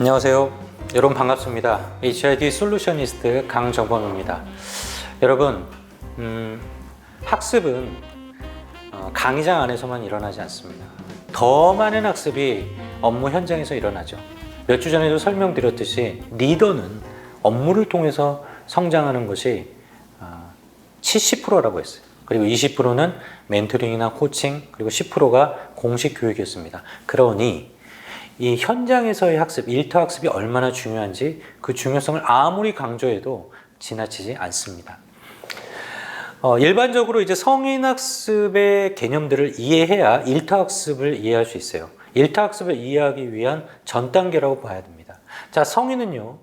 안녕하세요. 여러분 반갑습니다. HID 솔루셔니스트 강정범입니다. 여러분, 음, 학습은 어, 강의장 안에서만 일어나지 않습니다. 더 많은 학습이 업무 현장에서 일어나죠. 몇 주 전에도 설명드렸듯이 리더는 업무를 통해서 성장하는 것이 어, 70%라고 했어요. 그리고 20%는 멘토링이나 코칭, 그리고 10%가 공식 교육이었습니다. 그러니 이 현장에서의 학습, 일터 학습이 얼마나 중요한지 그 중요성을 아무리 강조해도 지나치지 않습니다. 어, 일반적으로 이제 성인 학습의 개념들을 이해해야 일터 학습을 이해할 수 있어요. 일터 학습을 이해하기 위한 전 단계라고 봐야 됩니다. 자, 성인은요,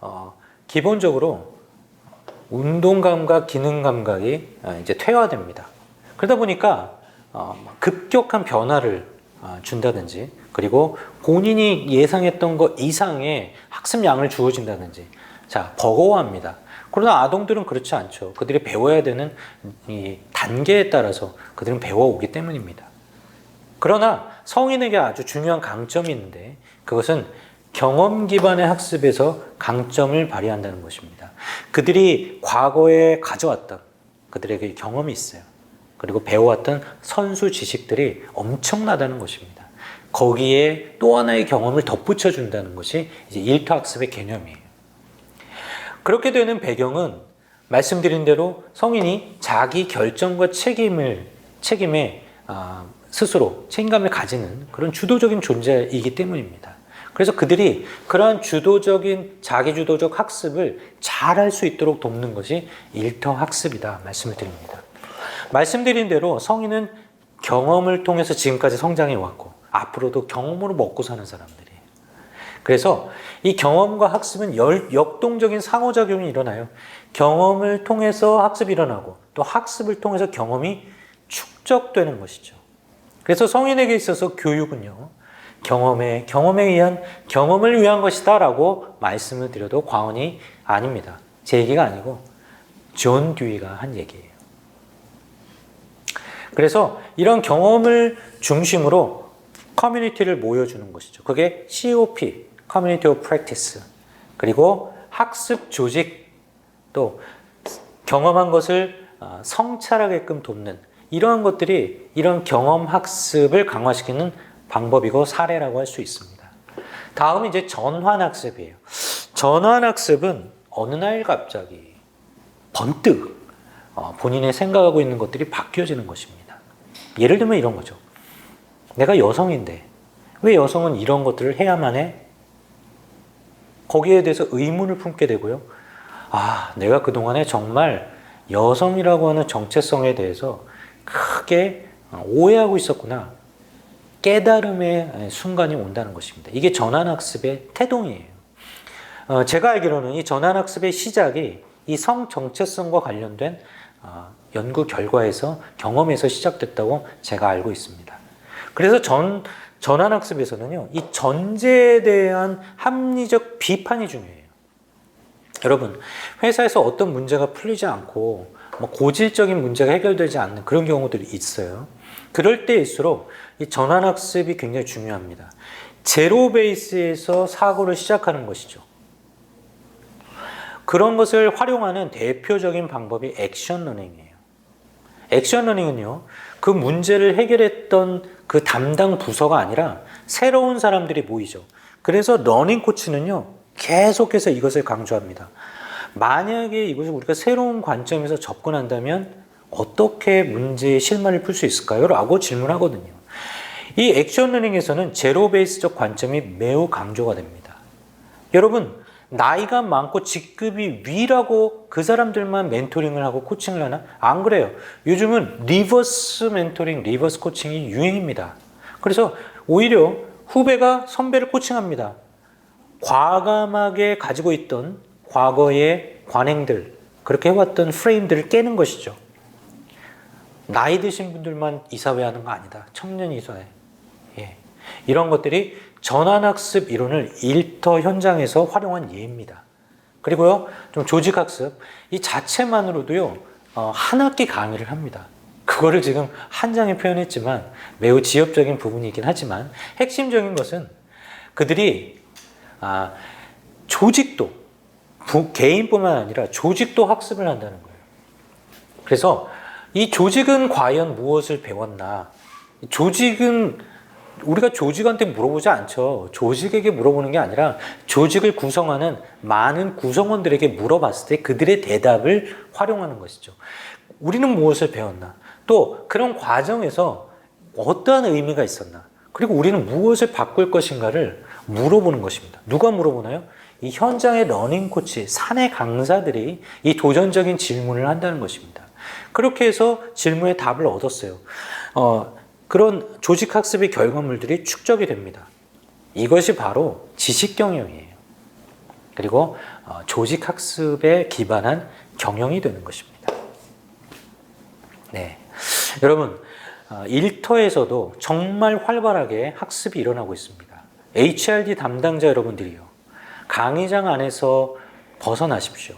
어, 기본적으로 운동 감각, 기능 감각이 어, 이제 퇴화됩니다. 그러다 보니까 어, 급격한 변화를 어, 준다든지 그리고 본인이 예상했던 것 이상의 학습량을 주어진다든지 자 버거워합니다. 그러나 아동들은 그렇지 않죠. 그들이 배워야 되는 이 단계에 따라서 그들은 배워오기 때문입니다. 그러나 성인에게 아주 중요한 강점이 있는데 그것은 경험 기반의 학습에서 강점을 발휘한다는 것입니다. 그들이 과거에 가져왔던 그들에게 경험이 있어요. 그리고 배워왔던 선수 지식들이 엄청나다는 것입니다. 거기에 또 하나의 경험을 덧붙여 준다는 것이 이제 일터 학습의 개념이에요. 그렇게 되는 배경은 말씀드린 대로 성인이 자기 결정과 책임을 책임에 아, 스스로 책임감을 가지는 그런 주도적인 존재이기 때문입니다. 그래서 그들이 그러한 주도적인 자기주도적 학습을 잘 할 수 있도록 돕는 것이 일터 학습이다 말씀을 드립니다. 말씀드린 대로 성인은 경험을 통해서 지금까지 성장해 왔고 앞으로도 경험으로 먹고 사는 사람들이에요. 그래서 이 경험과 학습은 열, 역동적인 상호작용이 일어나요. 경험을 통해서 학습이 일어나고 또 학습을 통해서 경험이 축적되는 것이죠. 그래서 성인에게 있어서 교육은요. 경험에 경험에 의한 경험을 위한 것이다라고 말씀을 드려도 과언이 아닙니다. 제 얘기가 아니고 존 듀이가 한 얘기예요. 그래서 이런 경험을 중심으로 커뮤니티를 모여주는 것이죠. 그게 COP, Community of Practice. 그리고 학습 조직, 또 경험한 것을 어, 성찰하게끔 돕는 이러한 것들이 이런 경험 학습을 강화시키는 방법이고 사례라고 할 수 있습니다. 다음은 이제 전환 학습이에요. 전환 학습은 어느 날 갑자기 번뜩 어, 본인의 생각하고 있는 것들이 바뀌어지는 것입니다. 예를 들면 이런 거죠. 내가 여성인데 왜 여성은 이런 것들을 해야만 해? 거기에 대해서 의문을 품게 되고요. 아, 내가 그동안에 정말 여성이라고 하는 정체성에 대해서 크게 오해하고 있었구나. 깨달음의 순간이 온다는 것입니다. 이게 전환학습의 태동이에요. 어, 제가 알기로는 이 전환학습의 시작이 이 성 정체성과 관련된 어, 연구 결과에서 경험에서 시작됐다고 제가 알고 있습니다. 그래서 전 전환학습에서는요, 이 전제에 대한 합리적 비판이 중요해요. 여러분, 회사에서 어떤 문제가 풀리지 않고 뭐 고질적인 문제가 해결되지 않는 그런 경우들이 있어요. 그럴 때일수록 이 전환학습이 굉장히 중요합니다. 제로 베이스에서 사고를 시작하는 것이죠. 그런 것을 활용하는 대표적인 방법이 액션 러닝이에요. 액션 러닝은요, 그 문제를 해결했던 그 담당 부서가 아니라 새로운 사람들이 모이죠. 그래서 러닝 코치는요, 계속해서 이것을 강조합니다. 만약에 이것을 우리가 새로운 관점에서 접근한다면 어떻게 문제의 실마리를 풀 수 있을까요? 라고 질문하거든요. 이 액션 러닝에서는 제로 베이스적 관점이 매우 강조가 됩니다. 여러분, 나이가 많고 직급이 위라고 그 사람들만 멘토링을 하고 코칭을 하나? 안 그래요. 요즘은 리버스 멘토링, 리버스 코칭이 유행입니다. 그래서 오히려 후배가 선배를 코칭합니다. 과감하게 가지고 있던 과거의 관행들, 그렇게 해왔던 프레임들을 깨는 것이죠. 나이 드신 분들만 이사회 하는 거 아니다. 청년 이사회. 예. 이런 것들이 전환학습 이론을 일터 현장에서 활용한 예입니다. 그리고요, 좀 조직학습, 이 자체만으로도요, 어, 한 학기 강의를 합니다. 그거를 지금 한 장에 표현했지만 매우 지엽적인 부분이긴 하지만 핵심적인 것은 그들이 아, 조직도 부- 개인뿐만 아니라 조직도 학습을 한다는 거예요. 그래서 이 조직은 과연 무엇을 배웠나? 조직은 우리가 조직한테 물어보지 않죠. 조직에게 물어보는 게 아니라 조직을 구성하는 많은 구성원들에게 물어봤을 때 그들의 대답을 활용하는 것이죠. 우리는 무엇을 배웠나? 또 그런 과정에서 어떠한 의미가 있었나? 그리고 우리는 무엇을 바꿀 것인가를 물어보는 것입니다. 누가 물어보나요? 이 현장의 러닝 코치, 사내 강사들이 이 도전적인 질문을 한다는 것입니다. 그렇게 해서 질문에 답을 얻었어요. 어, 그런 조직 학습의 결과물들이 축적이 됩니다. 이것이 바로 지식 경영이에요. 그리고 어, 조직 학습에 기반한 경영이 되는 것입니다. 네. 여러분, 어, 일터에서도 정말 활발하게 학습이 일어나고 있습니다. HRD 담당자 여러분들이요. 강의장 안에서 벗어나십시오.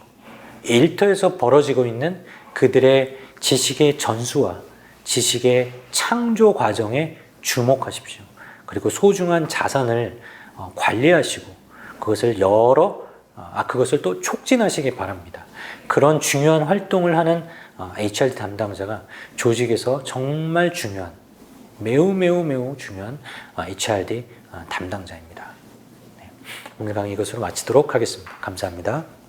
일터에서 벌어지고 있는 그들의 지식의 전수와 지식의 창조 과정에 주목하십시오. 그리고 소중한 자산을 어, 관리하시고 그것을 여러 어, 아 그것을 또 촉진하시기 바랍니다. 그런 중요한 활동을 하는 어, HRD 담당자가 조직에서 정말 중요한 매우 매우 매우 중요한 어, HRD 어, 담당자입니다. 네. 오늘 강의 이것으로 마치도록 하겠습니다. 감사합니다.